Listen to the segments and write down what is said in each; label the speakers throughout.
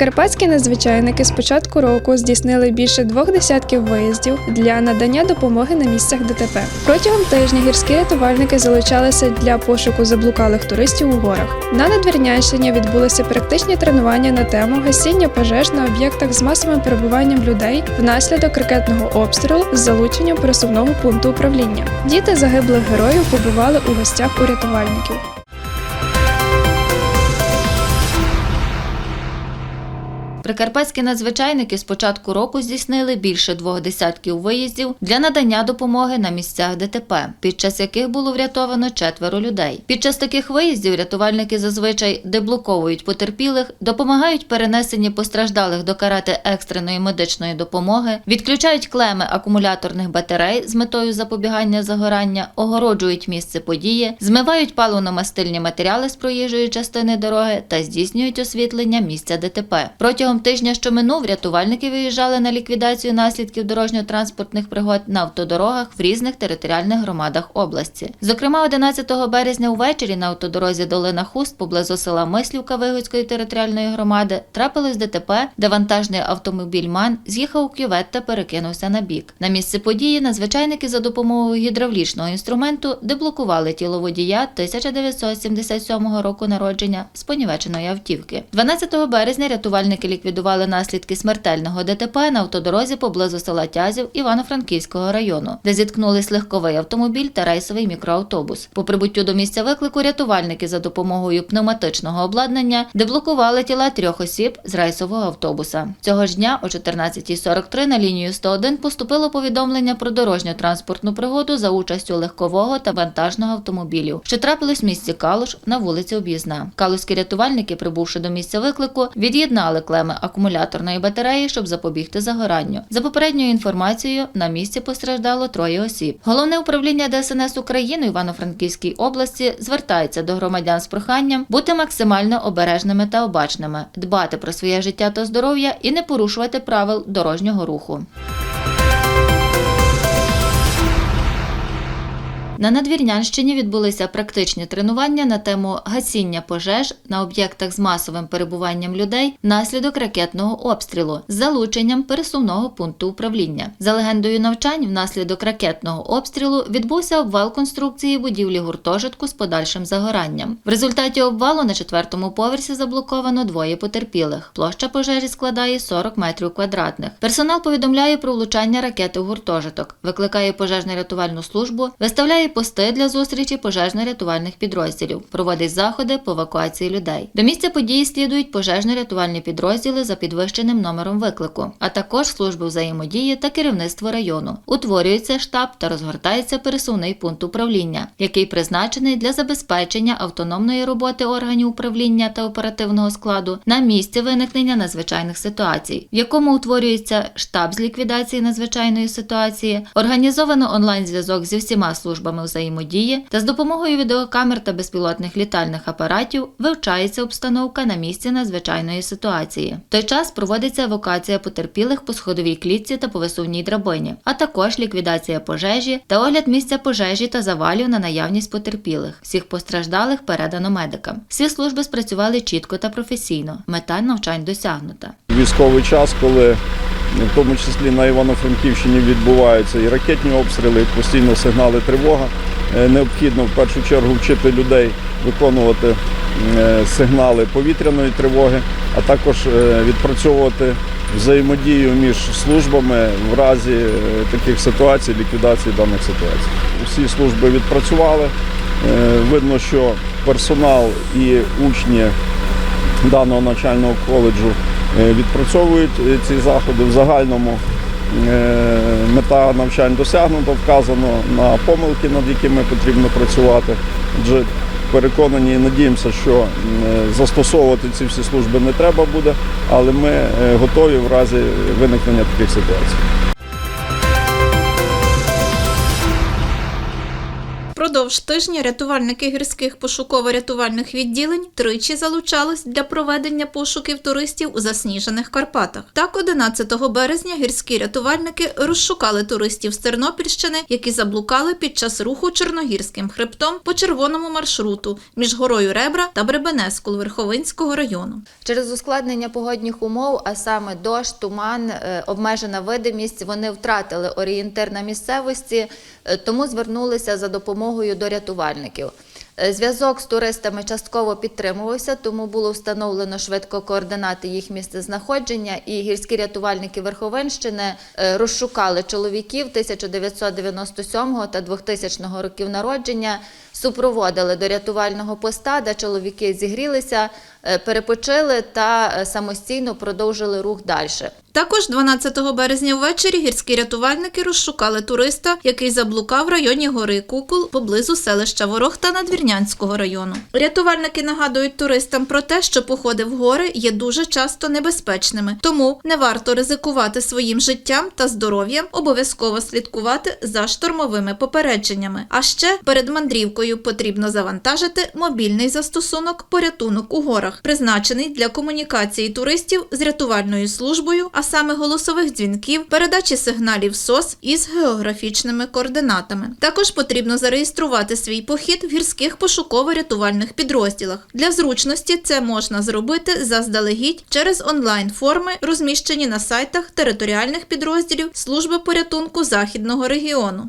Speaker 1: Прикарпатські надзвичайники з початку року здійснили більше двох десятків виїздів для надання допомоги на місцях ДТП. Протягом тижня гірські рятувальники залучалися для пошуку заблукалих туристів у горах. На Надвірнянщині відбулися практичні тренування на тему гасіння пожеж на об'єктах з масовим перебуванням людей внаслідок ракетного обстрілу з залученням пересувного пункту управління. Діти загиблих героїв побували у гостях у рятувальників.
Speaker 2: Прикарпатські надзвичайники з початку року здійснили більше двох десятків виїздів для надання допомоги на місцях ДТП, під час яких було врятовано четверо людей. Під час таких виїздів рятувальники зазвичай деблоковують потерпілих, допомагають перенесенні постраждалих до карети екстреної медичної допомоги, відключають клеми акумуляторних батарей з метою запобігання загорання, огороджують місце події, змивають паливно-мастильні матеріали з проїжджої частини дороги та здійснюють освітлення місця ДТП. Протягом тижня, що минув, рятувальники виїжджали на ліквідацію наслідків дорожньо-транспортних пригод на автодорогах в різних територіальних громадах області. Зокрема, 11 березня увечері на автодорозі Долина Хуст поблизу села Мислівка Вигодської територіальної громади трапилось ДТП, де вантажний автомобіль МАН з'їхав у кювет та перекинувся на бік. На місце події надзвичайники за допомогою гідравлічного інструменту деблокували тіло водія 1977 року народження з понівеченої автівки. 12 березня рятувальники ліквідували наслідки смертельного ДТП на автодорозі поблизу села Тязів Івано-Франківського району, де зіткнулись легковий автомобіль та рейсовий мікроавтобус. По прибуттю до місця виклику рятувальники за допомогою пневматичного обладнання деблокували тіла трьох осіб з рейсового автобуса. Цього ж дня о 14.43 на лінію 101 поступило повідомлення про дорожню транспортну пригоду за участю легкового та вантажного автомобілів, що трапилось в місті Калуш на вулиці Об'їзна. Калузькі рятувальники, прибувши до місця виклику, від'єднали клеми акумуляторної батареї, щоб запобігти загоранню. За попередньою інформацією, на місці постраждало троє осіб. Головне управління ДСНС України Івано-Франківській області звертається до громадян з проханням бути максимально обережними та обачними, дбати про своє життя та здоров'я і не порушувати правил дорожнього руху. На Надвірнянщині відбулися практичні тренування на тему гасіння пожеж на об'єктах з масовим перебуванням людей внаслідок ракетного обстрілу з залученням пересувного пункту управління. За легендою навчань, внаслідок ракетного обстрілу відбувся обвал конструкції будівлі гуртожитку з подальшим загоранням. В результаті обвалу на четвертому поверсі заблоковано двоє потерпілих. Площа пожежі складає 40 метрів квадратних. Персонал повідомляє про влучання ракети в гуртожиток, викликає пожежно-рятувальну службу, виставляє пости для зустрічі пожежно-рятувальних підрозділів, проводить заходи по евакуації людей. До місця події слідують пожежно-рятувальні підрозділи за підвищеним номером виклику, а також служби взаємодії та керівництво району. Утворюється штаб та розгортається пересувний пункт управління, який призначений для забезпечення автономної роботи органів управління та оперативного складу на місці виникнення надзвичайних ситуацій, в якому утворюється штаб з ліквідації надзвичайної ситуації, організовано онлайн-зв'язок зі всіма службами взаємодії та з допомогою відеокамер та безпілотних літальних апаратів вивчається обстановка на місці надзвичайної ситуації. В той час проводиться евакуація потерпілих по сходовій клітці та по висувній драбині, а також ліквідація пожежі та огляд місця пожежі та завалів на наявність потерпілих. Всіх постраждалих передано медикам. Всі служби спрацювали чітко та професійно. Мета навчань досягнута.
Speaker 3: Військовий час, коли в тому числі на Івано-Франківщині відбуваються і ракетні обстріли, і постійно сигнали тривога. Е, Необхідно в першу чергу вчити людей виконувати е, сигнали повітряної тривоги, а також е, відпрацьовувати взаємодію між службами в разі таких ситуацій, ліквідації даних ситуацій. Усі служби відпрацювали. Видно, що персонал і учні даного навчального коледжу відпрацьовують е, ці заходи в загальному. е, Мета навчань досягнута, вказано на помилки, над якими потрібно працювати. Отже, переконані і надіємося, що е, застосовувати ці всі служби не треба буде, але ми е, готові в разі виникнення таких ситуацій.
Speaker 4: Упродовж тижня рятувальники гірських пошуково-рятувальних відділень тричі залучались для проведення пошуків туристів у засніжених Карпатах. Так, 11 березня гірські рятувальники розшукали туристів з Тернопільщини, які заблукали під час руху Чорногірським хребтом по червоному маршруту між горою Ребра та Бребенескул Верховинського району.
Speaker 2: Через ускладнення погодних умов, а саме дощ, туман, е, обмежена видимість, вони втратили орієнтир на місцевості, е, тому звернулися за допомогою до рятувальників. Е, Зв'язок з туристами частково підтримувався, тому було встановлено швидко координати їх місцезнаходження, і гірські рятувальники Верховинщини е, розшукали чоловіків 1997 та 2000 років народження, супроводили до рятувального поста, де чоловіки зігрілися, перепочили та е, самостійно продовжили рух далі.
Speaker 4: Також 12 березня ввечері гірські рятувальники розшукали туриста, який заблукав в районі гори Кукул поблизу селища Ворохта Надвірнянського району. Рятувальники нагадують туристам про те, що походи в гори є дуже часто небезпечними, тому не варто ризикувати своїм життям та здоров'ям, обов'язково слідкувати за штормовими попередженнями. А ще перед мандрівкою потрібно завантажити мобільний застосунок порятунок у горах, призначений для комунікації туристів з рятувальною службою, а саме голосових дзвінків, передачі сигналів СОС із географічними координатами. Також потрібно зареєструвати свій похід в гірських пошуково-рятувальних підрозділах. Для зручності це можна зробити заздалегідь через онлайн-форми, розміщені на сайтах територіальних підрозділів Служби порятунку Західного регіону.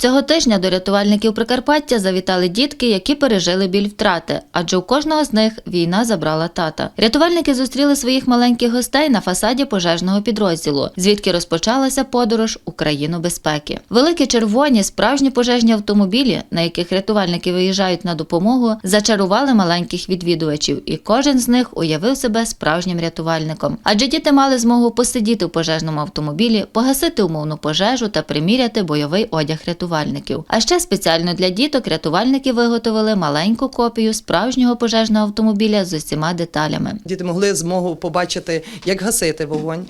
Speaker 2: Цього тижня до рятувальників Прикарпаття завітали дітки, які пережили біль втрати, адже у кожного з них війна забрала тата. Рятувальники зустріли своїх маленьких гостей на фасаді пожежного підрозділу, звідки розпочалася подорож у країну безпеки. Великі червоні справжні пожежні автомобілі, на яких рятувальники виїжджають на допомогу, зачарували маленьких відвідувачів, і кожен з них уявив себе справжнім рятувальником. Адже діти мали змогу посидіти в пожежному автомобілі, погасити умовну пожежу та приміряти бойовий одяг рятувальників. А ще спеціально для діток рятувальники виготовили маленьку копію справжнього пожежного автомобіля з усіма деталями.
Speaker 5: Діти могли змогу побачити, як гасити вогонь,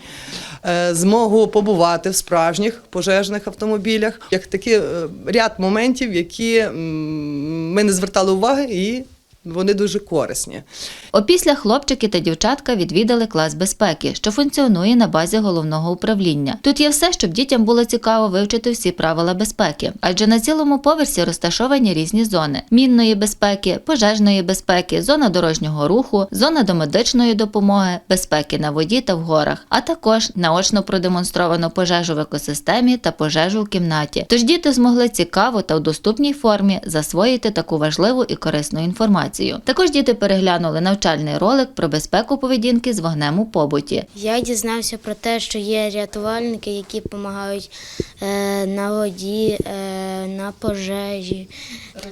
Speaker 5: е, змогу побувати в справжніх пожежних автомобілях, як такий е, ряд моментів, які ми не звертали уваги, і вони дуже корисні.
Speaker 2: Опісля хлопчики та дівчатка відвідали клас безпеки, що функціонує на базі головного управління. Тут є все, щоб дітям було цікаво вивчити всі правила безпеки, адже на цілому поверсі розташовані різні зони: мінної безпеки, пожежної безпеки, зона дорожнього руху, зона домедичної допомоги, безпеки на воді та в горах, а також наочно продемонстровано пожежу в екосистемі та пожежу в кімнаті. Тож діти змогли цікаво та в доступній формі засвоїти таку важливу і корисну інформацію. Також діти переглянули навчальний ролик про безпеку поведінки з вогнем у побуті.
Speaker 6: Я дізнався про те, що є рятувальники, які допомагають е, на воді, е, на пожежі,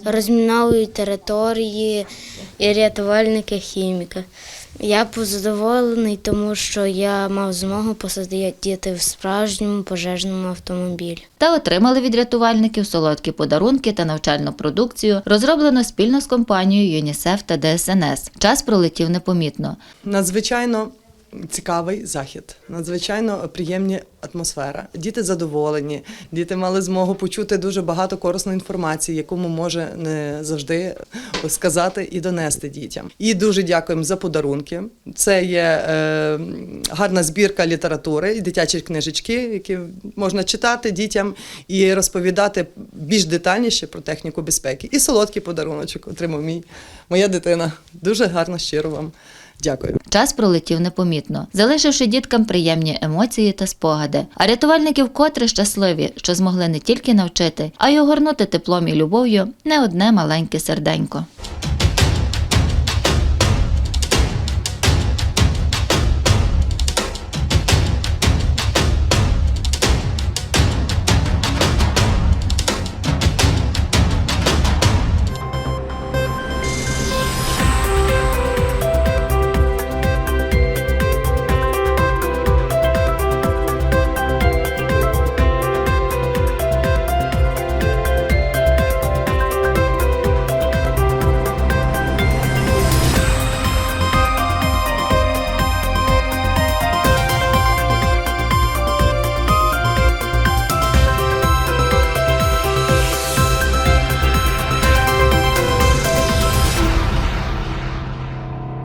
Speaker 6: розміновують території і рятувальники хіміки. Я позадоволений, тому що я мав змогу посадити в справжньому пожежному автомобілі.
Speaker 2: Та отримали від рятувальників солодкі подарунки та навчальну продукцію, розроблено спільно з компанією ЮНІСЕФ та ДСНС. Час пролетів непомітно.
Speaker 5: Надзвичайно цікавий захід, надзвичайно приємна атмосфера. Діти задоволені, діти мали змогу почути дуже багато корисної інформації, яку ми може не завжди сказати і донести дітям. І дуже дякуємо за подарунки. Це є е, гарна збірка літератури і дитячі книжечки, які можна читати дітям і розповідати більш детальніше про техніку безпеки. І солодкий подаруночок отримав мій моя дитина. Дуже гарно, щиро вам. Дякую.
Speaker 2: Час пролетів непомітно, залишивши діткам приємні емоції та спогади. А рятувальники вкотре щасливі, що змогли не тільки навчити, а й огорнути теплом і любов'ю не одне маленьке серденько.